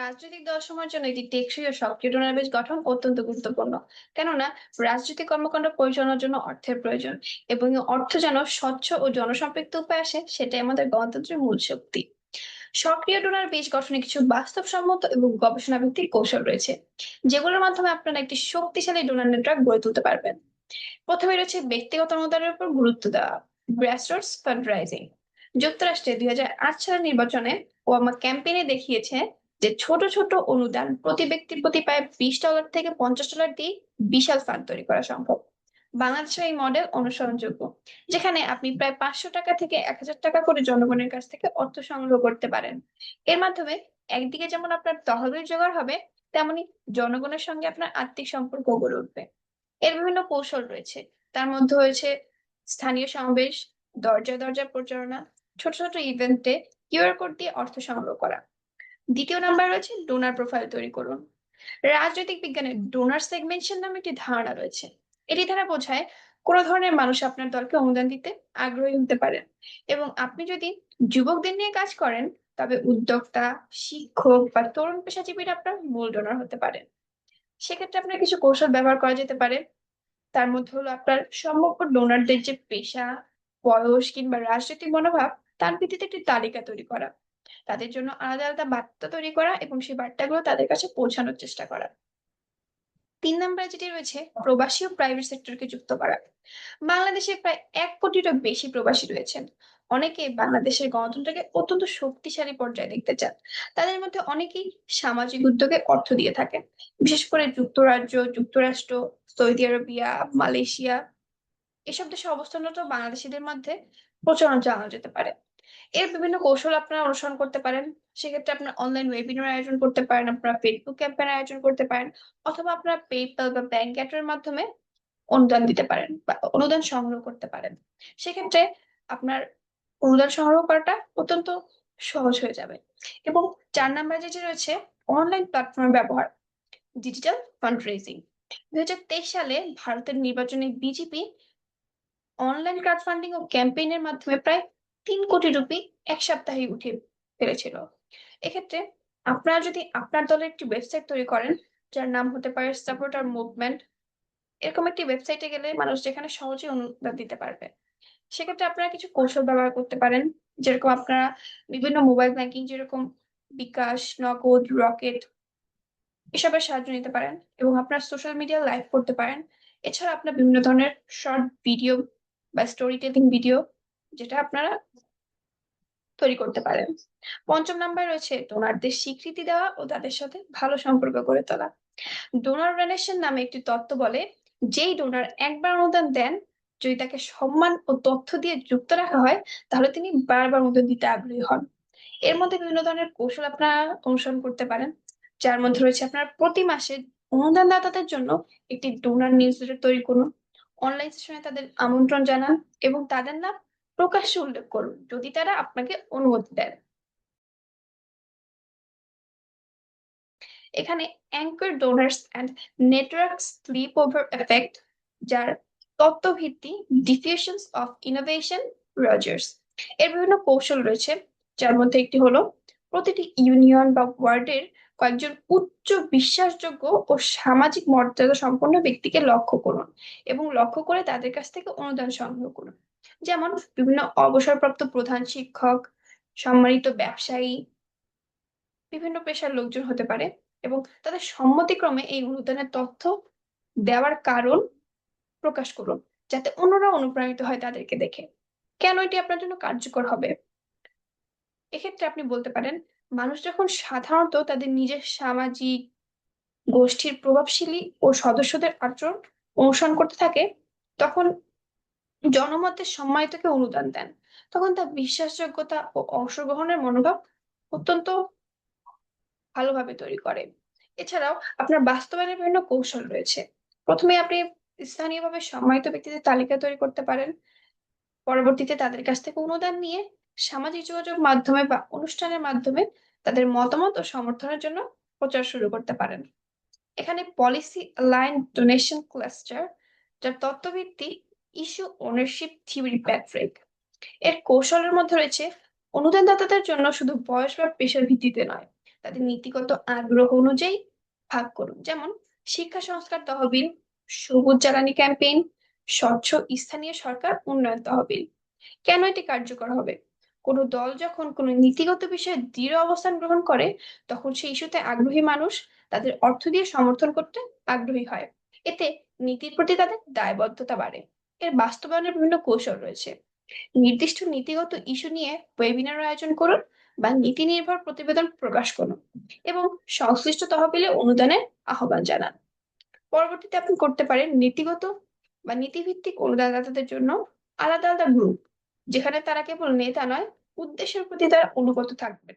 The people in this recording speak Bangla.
রাজনৈতিক দলসমূহের জন্য একটি টেকসই ও সক্রিয় ডোনার গঠন অত্যন্ত গুরুত্বপূর্ণ। কেননা, রাজনৈতিক কর্মকাণ্ড পরিচালনার জন্য অর্থের প্রয়োজন এবং অর্থ যেন স্বচ্ছ ও জনসম্পৃক্ত উপায় আসে, সেটাই আমাদের গণতন্ত্রের মূল শক্তি। সক্রিয় ডোনার বীজ গঠনে কিছু বাস্তবসম্মত এবং গবেষণা ভিত্তিক কৌশল রয়েছে, যেগুলোর মাধ্যমে আপনারা একটি শক্তিশালী ডোনার নেটওয়ার্ক গড়ে তুলতে পারবেন। প্রথমে রয়েছে ব্যক্তিগত অনুদানের উপর গুরুত্ব দেওয়া, গ্রাসরুটস ফান্ডরাইজিং। যুক্তরাষ্ট্রে দুই সালের নির্বাচনে ওবামা ক্যাম্পেইনে দেখিয়েছে যে ছোট ছোট অনুদান প্রতি ব্যক্তির প্রতি প্রায় বিশ ডলার থেকে পঞ্চাশ ডলার দিয়ে বিশাল ফান্ড তৈরি করা সম্ভব। বাংলাদেশের এই মডেল অনুসরণযোগ্য, যেখানে আপনি প্রায় পাঁচশো টাকা থেকে এক হাজার টাকা করে জনগণের কাছ থেকে অর্থ সংগ্রহ করতে পারেন। এর মাধ্যমে একদিকে যেমন আপনার তহবিল জোগাড় হবে, তেমনি জনগণের সঙ্গে আপনার আর্থিক সম্পর্ক গড়ে উঠবে। এর বিভিন্ন কৌশল রয়েছে। তার মধ্যে হয়েছে স্থানীয় সমাবেশ দরজা দরজা প্রচারণা, ছোট ছোট ইভেন্টে কিউআর কোড দিয়ে অর্থ সংগ্রহ করা। দ্বিতীয় নাম্বার রয়েছে ডোনার প্রোফাইল তৈরি করুন। রাজনৈতিক বিজ্ঞানে ডোনার সেগমেন্টেশন নামে একটি ধারণা রয়েছে। এটি দ্বারা বোঝায় কোন ধরনের মানুষ আপনার দলকে অনুদান দিতে আগ্রহী হতে পারেন এবং আপনি যদি যুবকদের নিয়ে কাজ করেন, তবে উদ্যোক্তা, শিক্ষক বা তরুণ পেশাজীবীরা আপনার মূল ডোনার হতে পারেন। সেক্ষেত্রে আপনার কিছু কৌশল ব্যবহার করা যেতে পারে। তার মধ্যে হলো আপনার সম্ভাব্য ডোনারদের যে পেশা, বয়স কিংবা রাজনৈতিক মনোভাব, তার ভিত্তিতে একটি তালিকা তৈরি করা। তাদের জন্য আলাদা আলাদা বার্তা তৈরি করা এবং সেই বার্তাগুলো তাদের কাছে পৌঁছানোর চেষ্টা করা। তিন নম্বরে যেটি রয়েছে, প্রবাসী ও প্রাইভেট সেক্টরকে যুক্ত করা। বাংলাদেশে প্রায় এক কোটিরও বেশি প্রবাসী রয়েছেন। অনেকে বাংলাদেশের গণতন্ত্রকে অত্যন্ত শক্তিশালী পর্যায়ে দেখতে চান। তাদের মধ্যে অনেকেই সামাজিক উদ্যোগে অর্থ দিয়ে থাকেন। বিশেষ করে যুক্তরাজ্য, যুক্তরাষ্ট্র, সৌদি আরবিয়া, মালয়েশিয়া, এসব দেশে অবস্থানরত বাংলাদেশিদের মধ্যে প্রচারণা চালানো যেতে পারে। এর বিভিন্ন কৌশল আপনারা অনুসরণ করতে পারেন। সেক্ষেত্রে আপনার অনলাইন ওয়েবিনার আয়োজন করতে পারেন, আপনারা ফেসবুক ক্যাম্পেন আয়োজন করতে পারেন, অথবা আপনারা পেপ্যাল বা ব্যাংক অ্যাটের মাধ্যমে অনুদান দিতে পারেন বা অনুদান সংগ্রহ করতে পারেন। সেক্ষেত্রে আপনার অনুদান সংগ্রহ করাটা অত্যন্ত সহজ হয়ে যাবে। এবং চার নাম্বার যেটি রয়েছে অনলাইন প্ল্যাটফর্মের ব্যবহার ডিজিটাল ফান্ড রেজিং দুই হাজার তেইশ সালে ভারতের নির্বাচনে বিজেপি অনলাইন ক্রাউড ফান্ডিং ও ক্যাম্পেইনের মাধ্যমে প্রায় তিন কোটি রুপি এক সপ্তাহে উঠে ফেলেছিল। এক্ষেত্রে আপনারা যদি আপনার দলের একটি ওয়েবসাইট তৈরি করেন, যার নাম হতে পারে সাপোর্টার মুভমেন্ট এরকম একটি ওয়েবসাইটে গেলে মানুষ যেখানে সহজে অনুদান দিতে পারবে। সেক্ষেত্রে আপনারা কিছু কৌশল ব্যবহার করতে পারেন, যেরকম আপনারা বিভিন্ন মোবাইল ব্যাংকিং যেরকম বিকাশ, নগদ, রকেট এসবের সাহায্য নিতে পারেন এবং আপনার সোশ্যাল মিডিয়া লাইভ করতে পারেন। এছাড়া আপনার বিভিন্ন ধরনের শর্ট ভিডিও বা স্টোরি টেলিং ভিডিও যেটা আপনারা তৈরি করতে পারেন। পঞ্চম নাম্বার রয়েছে ডোনারদের স্বীকৃতি দেওয়া ও তাদের সাথে ভালো সম্পর্ক গড়ে তোলা। ডোনার রিলেশন নামে একটি তত্ত্ব বলে, যেই ডোনার একবার অনুদান দেন, যদি তাকে সম্মান ও তথ্য দিয়ে যুক্ত রাখা হয়, তাহলে তিনি বারবার অনুদান দিতে আগ্রহী হন। এর মধ্যে বিভিন্ন ধরনের কৌশল আপনারা অনুসরণ করতে পারেন, যার মধ্যে রয়েছে আপনার প্রতি মাসে অনুদানদাতাদের জন্য একটি ডোনার নিউজ তৈরি করুন। অনলাইন সেশনে তাদের আমন্ত্রণ জানান এবং তাদের নাম প্রকাশ্যে উল্লেখ করুন, যদি তারা আপনাকে অনুমতি দেন। এখানে অ্যাঙ্কার ডোনার্স অ্যান্ড নেটওয়ার্ক স্লিপ ওভার এফেক্ট যার তত্ত্বভিত্তি ডিফিউশনস অফ ইনোভেশন রজার্স এর বিভিন্ন কৌশল রয়েছে, যার মধ্যে একটি হলো প্রতিটি ইউনিয়ন বা ওয়ার্ডের কয়েকজন উচ্চ বিশ্বাসযোগ্য ও সামাজিক মর্যাদা সম্পন্ন ব্যক্তিকে লক্ষ্য করুন এবং লক্ষ্য করে তাদের কাছ থেকে অনুদান সংগ্রহ করুন। যেমন বিভিন্ন অবসরপ্রাপ্ত প্রধান শিক্ষক, সম্মানিত ব্যবসায়ী, বিভিন্ন পেশার লোকজন হতে পারে এবং তাদের সম্মতিক্রমে এই অনুদানের তথ্য দেওয়ার কারণ প্রকাশ করুন, যাতে অন্যরা অনুপ্রাণিত হয় তাদেরকে দেখে। কেন এটি আপনার জন্য কার্যকর হবে? এক্ষেত্রে আপনি বলতে পারেন, মানুষ যখন সাধারণত তাদের নিজের সামাজিক, গোষ্ঠীর প্রভাবশালী ও সদস্যদের আচরণ অনুসরণ করতে থাকে, তখন জনমতের সম্মানিতকে অনুদান দেন। তখন তার বিশ্বাসযোগ্যতা ও অংশগ্রহণের মনোভাব অত্যন্ত ভালোভাবে তৈরি করে। এছাড়াও আপনার বাস্তবায়নের বিভিন্ন কৌশল রয়েছে। প্রথমে আপনি স্থানীয়ভাবে সম্মানিত ব্যক্তিদের তালিকা তৈরি করতে পারেন। পরবর্তীতে তাদের কাছ থেকে অনুদান নিয়ে সামাজিক যোগাযোগ মাধ্যমে বা অনুষ্ঠানের মাধ্যমে তাদের মতামত ও সমর্থনের জন্য প্রচার শুরু করতে পারেন। এখানে পলিসি লাইন ডোনেশন ক্লাস্টার, যার তত্ত্বভিত্তিক ইস্যু ওনারশিপ থিওরি প্যাট্রিক এর কৌশলের মধ্যে রয়েছে অনুদানদাতাদের জন্য শুধু বয়স বা পেশার ভিত্তিতে নয়, তাদের নীতিগত আগ্রহ অনুযায়ী ভাগ করুন। যেমন, শিক্ষা সংস্কার তহবিল, সবুজ জ্বালানি ক্যাম্পেইন, স্বচ্ছ স্থানীয় সরকার উন্নয়ন তহবিল। কেন এটি কার্যকর হবে? কোনো দল যখন কোনো নীতিগত বিষয়ে দৃঢ় অবস্থান গ্রহণ করে, তখন সেই ইস্যুতে আগ্রহী মানুষ তাদের অর্থ দিয়ে সমর্থন করতে আগ্রহী হয়। এতে নীতির প্রতি তাদের দায়বদ্ধতা বাড়ে। এর বাস্তবায়নের বিভিন্ন কৌশল রয়েছে। নির্দিষ্ট নীতিগত ইস্যু নিয়ে ওয়েবিনার আয়োজন করুন বা নীতি নির্ভর প্রতিবেদন প্রকাশ করুন এবং সংশ্লিষ্ট তহবিলে অনুদানের আহ্বান জানান। পরবর্তীতে আপনি করতে পারেন নীতিগত বা নীতিভিত্তিক অনুদানদাতাদের জন্য আলাদা আলাদা গ্রুপ যেখানে তারা কেবল নেতা নয়, উদ্দেশ্যের প্রতি তারা অনুগত থাকবে